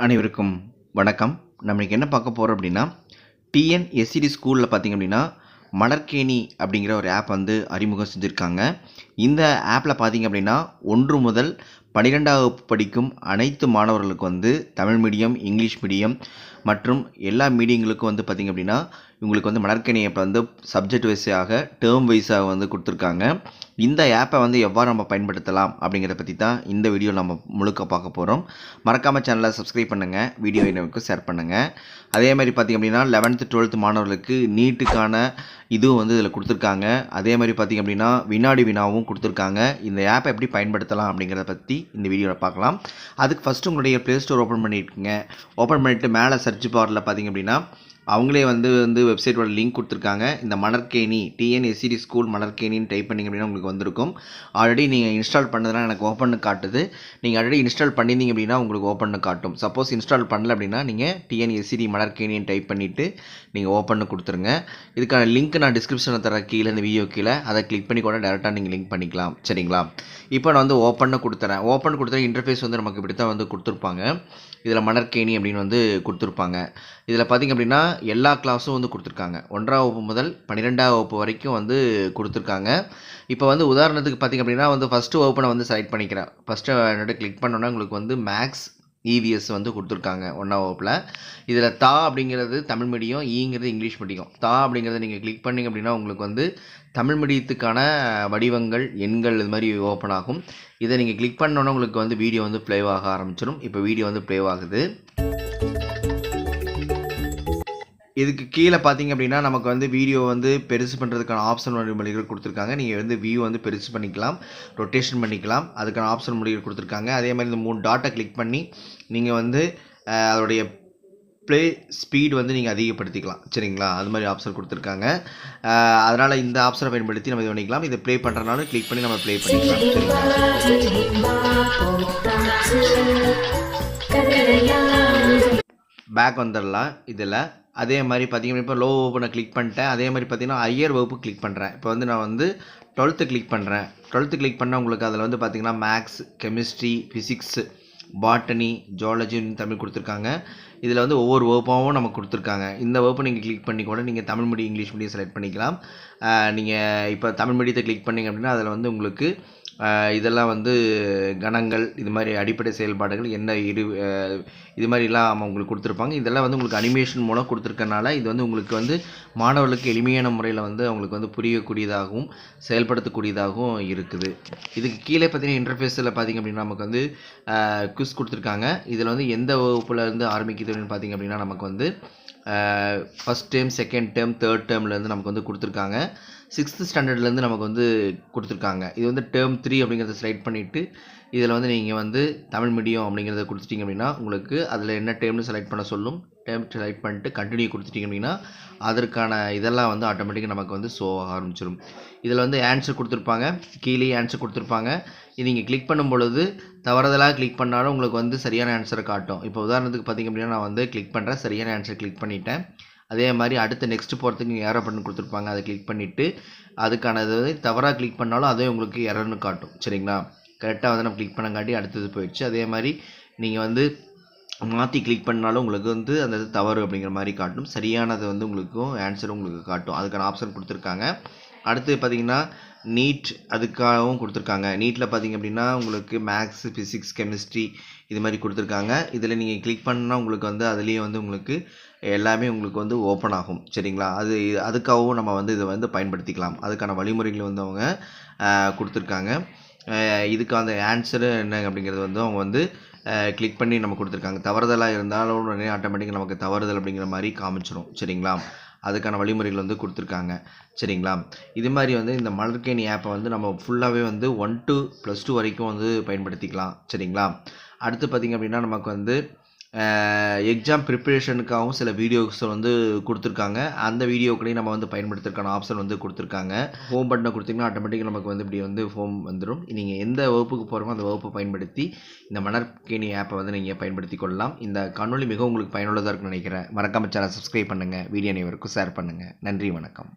அனைவருக்கும் வணக்கம். நம்மளுக்கு என்ன பார்க்க போகிறோம் அப்படின்னா டிஎன்எஸ்சிடி ஸ்கூலில் பார்த்தீங்க அப்படின்னா மலர்கேணி அப்படிங்கிற ஒரு ஆப் வந்து அறிமுகம் செஞ்சுருக்காங்க. இந்த ஆப்பில் பார்த்திங்க அப்படின்னா ஒன்று முதல் பன்னிரெண்டாம் வகுப்பு படிக்கும் அனைத்து மாணவர்களுக்கு வந்து தமிழ் மீடியம் இங்கிலீஷ் மீடியம் மற்றும் எல்லா மீடியங்களுக்கும் வந்து பார்த்திங்க அப்படின்னா இவங்களுக்கு வந்து மலர்கேணி ஆப்பை வந்து சப்ஜெக்ட் வைஸாக டேர்ம் வைஸாக வந்து கொடுத்துருக்காங்க. இந்த ஆப்பை வந்து எவ்வாறு நம்ம பயன்படுத்தலாம் அப்படிங்கிறத பற்றி தான் இந்த வீடியோ நம்ம முழுக்க பார்க்க போகிறோம் மறக்காமல் சேனலை சப்ஸ்கிரைப் பண்ணுங்கள் வீடியோ எனக்கு ஷேர் பண்ணுங்கள் அதே மாதிரி பார்த்திங்க அப்படின்னா லெவன்த்து டுவெல்த்து மாணவர்களுக்கு நீட்டுக்கான இதுவும் வந்து இதில் கொடுத்துருக்காங்க. அதே மாதிரி பார்த்திங்க அப்படின்னா வினாடி வினாவும் கொடுத்துருக்காங்க. இந்த ஆப்பை எப்படி பயன்படுத்தலாம் அப்படிங்கிறத பற்றி இந்த வீடியோவில் பார்க்கலாம். அதுக்கு ஃபஸ்ட்டு உங்களுடைய ப்ளே ஸ்டோர் ஓப்பன் பண்ணியிருக்கீங்க ஓப்பன் பண்ணிவிட்டு மேலே சர்ச் பாரில் பார்த்திங்க அப்படின்னா அவங்களே வந்து வந்து வெப்சைட்டோட லிங்க் கொடுத்துருக்காங்க. இந்த மணற்கேணி டிஎன்எஸ்சிடி ஸ்கூல் மணற்கேணின்னு டைப் பண்ணிங்க அப்படின்னா உங்களுக்கு வந்திருக்கும். ஆல்ரெடி நீங்கள் இன்ஸ்டால் பண்ணதெல்லாம் எனக்கு ஓப்பன் காட்டுது. நீங்கள் ஆல்ரெடி இன்ஸ்டால் பண்ணியிருந்தீங்க அப்படின்னா உங்களுக்கு ஓப்பன் காட்டும். சப்போஸ் இன்ஸ்டால் பண்ணல அப்படின்னா நீங்கள் டிஎன்எஸ்சிடி மணற்கேணின்னு டைப் பண்ணிவிட்டு நீங்கள் ஓப்பன் கொடுத்துருங்க. இதுக்கான லிங்க் நான் டிஸ்கிரிப்ஷனில் தர கீழே இந்த வீடியோ கீழே அதை கிளிக் பண்ணி கூட டேரெக்டாக நீங்கள் லிங்க் பண்ணிக்கலாம். சரிங்களா? இப்போ நான் வந்து ஓப்பன் கொடுத்துறேன். ஓப்பன் கொடுத்துற இன்டர்ஃபேஸ் வந்து நமக்கு இப்படி தான் வந்து கொடுத்துருப்பாங்க. இதில் மணற்கேணி அப்படின்னு வந்து கொடுத்துருப்பாங்க. இதில் பார்த்திங்க அப்படின்னா எல்லா கிளாஸும் வந்து கொடுத்துருக்காங்க. ஒன்றாம் வகுப்பு முதல் பன்னிரெண்டாம் வகுப்பு வரைக்கும் வந்து கொடுத்துருக்காங்க. இப்போ வந்து உதாரணத்துக்கு பார்த்திங்க அப்படின்னா வந்து ஃபஸ்ட்டு வகுப்பு நான் வந்து செலக்ட் பண்ணிக்கிறேன். ஃபஸ்ட்டு என்னோட கிளிக் பண்ணோன்னா உங்களுக்கு வந்து மேக்ஸ் இவிஎஸ் வந்து கொடுத்துருக்காங்க ஒன்றாம் வகுப்பில். இதில் தா அப்படிங்கிறது தமிழ் மீடியம் ஈங்கிறது e இங்கிலீஷ் மீடியம் தா அப்படிங்கிறத நீங்கள் கிளிக் பண்ணிங்க அப்படின்னா உங்களுக்கு வந்து தமிழ் மீடியத்துக்கான வடிவங்கள் எண்கள் இது மாதிரி ஓப்பன் ஆகும். இதை நீங்கள் கிளிக் பண்ணோன்னே உங்களுக்கு வந்து வீடியோ வந்து ப்ளே ஆக ஆரம்பிச்சிடும் இப்போ வீடியோ வந்து ப்ளே ஆகுது. இதுக்கு கீழே பார்த்தீங்க அப்படின்னா நமக்கு வந்து வீடியோ வந்து பெருசு பண்ணுறதுக்கான ஆப்ஷன் வழிமுறைகள் கொடுத்துருக்காங்க. நீங்கள் வந்து வியூ வந்து பெருசு பண்ணிக்கலாம் ரொட்டேஷன் பண்ணிக்கலாம். அதுக்கான ஆப்ஷன் முடிவுகள் கொடுத்துருக்காங்க. அதே மாதிரி இந்த மூணு டாட்டை கிளிக் பண்ணி நீங்கள் வந்து அதோடைய ப்ளே ஸ்பீட் வந்து நீங்கள் அதிகப்படுத்திக்கலாம். சரிங்களா? அது மாதிரி ஆப்ஷன் கொடுத்துருக்காங்க. அதனால் இந்த ஆப்ஷனை பயன்படுத்தி நம்ம இது பண்ணிக்கலாம். இதை ப்ளே பண்ணுறனால கிளிக் பண்ணி நம்ம ப்ளே பண்ணிக்கலாம். சரிங்களா? பேக் வந்துடலாம். இதில் அதே மாதிரி பார்த்தீங்கன்னா இப்போ லோ வகுப்பு கிளிக் பண்ணிட்டேன். அதே மாதிரி பார்த்தீங்கன்னா ஹையர் வகுப்பு கிளிக் பண்ணுறேன் இப்போ வந்து நான் வந்து டுவெல்த்து கிளிக் பண்ணுறேன் டுவெல்த்து கிளிக் பண்ணால் உங்களுக்கு அதில் வந்து பார்த்தீங்கன்னா மேக்ஸ் கெமிஸ்ட்ரி ஃபிசிக்ஸ் பாட்டனி ஜுவாலஜின்னு தமிழ் கொடுத்துருக்காங்க. இதில் வந்து ஒவ்வொரு வகுப்பாகவும் நமக்கு கொடுத்துருக்காங்க. இந்த வகுப்பு நீங்கள் கிளிக் பண்ணி கூட நீங்கள் Tamil medium English medium select பண்ணிக்கலாம். நீங்கள் இப்போ தமிழ் மீடியத்தை கிளிக் பண்ணிங்க அப்படின்னா அதில் வந்து உங்களுக்கு இதெல்லாம் வந்து கணங்கள் இது மாதிரி அடிப்படை செயல்பாடுகள் என்ன இரு இது மாதிரிலாம் உங்களுக்கு கொடுத்துருப்பாங்க. இதெல்லாம் வந்து உங்களுக்கு அனிமேஷன் மூலம் கொடுத்துருக்கனால இது வந்து உங்களுக்கு வந்து மாணவர்களுக்கு எளிமையான முறையில் வந்து அவங்களுக்கு வந்து புரியக்கூடியதாகவும் செயல்படுத்தக்கூடியதாகவும் இருக்குது. இதுக்கு கீழே பார்த்தீங்கன்னா இன்டர்ஃபேஸில் பார்த்தீங்க அப்படின்னா நமக்கு வந்து குஸ் கொடுத்துருக்காங்க. இதில் வந்து எந்த வகுப்பில் இருந்து ஆரம்பிக்குது பார்த்தீங்க அப்படின்னா நமக்கு வந்து first term second term third டேர்ம்லேருந்து நமக்கு வந்து கொடுத்துருக்காங்க. சிக்ஸ்த்து ஸ்டாண்டர்ட்லேருந்து நமக்கு வந்து கொடுத்துருக்காங்க. இது வந்து டேர்ம் த்ரீ அப்படிங்கிறத செலக்ட் பண்ணிவிட்டு இதில் வந்து நீங்கள் வந்து தமிழ் மீடியம் அப்படிங்கிறத கொடுத்துட்டீங்க அப்படின்னா உங்களுக்கு அதில் என்ன டேர்ம்னு செலக்ட் பண்ண சொல்லும் டேர்ம் செலக்ட் பண்ணிட்டு கண்டினியூ கொடுத்துட்டிங்க அப்படின்னா அதற்கான இதெல்லாம் வந்து ஆட்டோமேட்டிக்காக நமக்கு வந்து ஷோ ஆக ஆரம்பிச்சிடும் இதில் வந்து ஆன்சர் கொடுத்துருப்பாங்க கீழே ஆன்சர் கொடுத்துருப்பாங்க. இது நீங்கள் கிளிக் பண்ணும் பொழுது தவறுதலாக கிளிக் பண்ணாலும் உங்களுக்கு வந்து சரியான ஆன்சரை காட்டும். இப்போ உதாரணத்துக்கு பார்த்தீங்க அப்படின்னா நான் வந்து கிளிக் பண்ணுறேன் சரியான ஆன்சர் கிளிக் பண்ணிட்டேன். அதே மாதிரி அடுத்து நெக்ஸ்ட் போகிறதுக்கு நீங்கள் ஏரோ பட்டன் கொடுத்துருப்பாங்க. அதை கிளிக் பண்ணிவிட்டு அதுக்கான இது வந்து தவறாக கிளிக் பண்ணாலும் அதே உங்களுக்கு எரர்னு காட்டும். சரிங்களா? கரெக்டாக வந்து நம்ம கிளிக் பண்ணங்காட்டி அடுத்தது போயிடுச்சு. அதே மாதிரி நீங்கள் வந்து மாற்றி கிளிக் பண்ணாலும் உங்களுக்கு வந்து அந்த இது தவறு அப்படிங்கிற மாதிரி காட்டும். சரியானது வந்து உங்களுக்கும் ஆன்சரும் உங்களுக்கு காட்டும். அதுக்கான ஆப்ஷன் கொடுத்துருக்காங்க. அடுத்து பார்த்தீங்கன்னா நீட் அதுக்காகவும் கொடுத்துருக்காங்க. நீட்டில் பார்த்தீங்க அப்படின்னா உங்களுக்கு மேக்ஸ் ஃபிசிக்ஸ் கெமிஸ்ட்ரி இது மாதிரி கொடுத்துருக்காங்க. இதில் நீங்கள் கிளிக் பண்ணால் உங்களுக்கு வந்து அதுலேயே வந்து உங்களுக்கு எல்லாமே உங்களுக்கு வந்து ஓப்பன் ஆகும். சரிங்களா? அது அதுக்காகவும் நம்ம வந்து இதை வந்து பயன்படுத்திக்கலாம். அதுக்கான வழிமுறைகள் வந்து அவங்க கொடுத்துருக்காங்க. இதுக்கு அந்த ஆன்சரு என்ன அப்படிங்கிறது வந்து அவங்க வந்து கிளிக் பண்ணி நம்ம கொடுத்துருக்காங்க. தவறுதலாக இருந்தாலும் உடனே ஆட்டோமேட்டிக்காக நமக்கு தவறுதல் அப்படிங்கிற மாதிரி காமிச்சிடும் சரிங்களா? அதுக்கான வழிமுறைகள் வந்து கொடுத்துருக்காங்க. சரிங்களா? இது மாதிரி வந்து இந்த மலர்கேணி ஆப்பை வந்து நம்ம ஃபுல்லாகவே வந்து ஒன் டு ப்ளஸ் டூ வரைக்கும் வந்து பயன்படுத்திக்கலாம். சரிங்களா? அடுத்து பார்த்திங்க அப்படின்னா நமக்கு வந்து எக்ஸாம் ப்ரிப்பரேஷனுக்காகவும் சில வீடியோஸ் வந்து கொடுத்துருக்காங்க. அந்த வீடியோக்களையும் நம்ம வந்து பயன்படுத்துறதுக்கான ஆப்ஷன் வந்து கொடுத்துருக்காங்க. ஹோம் பட்டனை கொடுத்தீங்கன்னா ஆட்டோமேட்டிக்காக நமக்கு வந்து இப்படி வந்து ஹோம் வந்துடும் நீங்கள் எந்த வகுப்புக்கு போகிறோமோ அந்த வகுப்பை பயன்படுத்தி இந்த மணற்கேணி ஆப்பை வந்து நீங்கள் பயன்படுத்தி கொள்ளலாம். இந்த காணொளி மிகவும் உங்களுக்கு பயனுள்ளதாக இருக்குன்னு நினைக்கிறேன். மறக்காமல் சேனல் சப்ஸ்கிரைப் பண்ணுங்கள் வீடியோ அனைவருக்கும் ஷேர் பண்ணுங்கள் நன்றி வணக்கம்.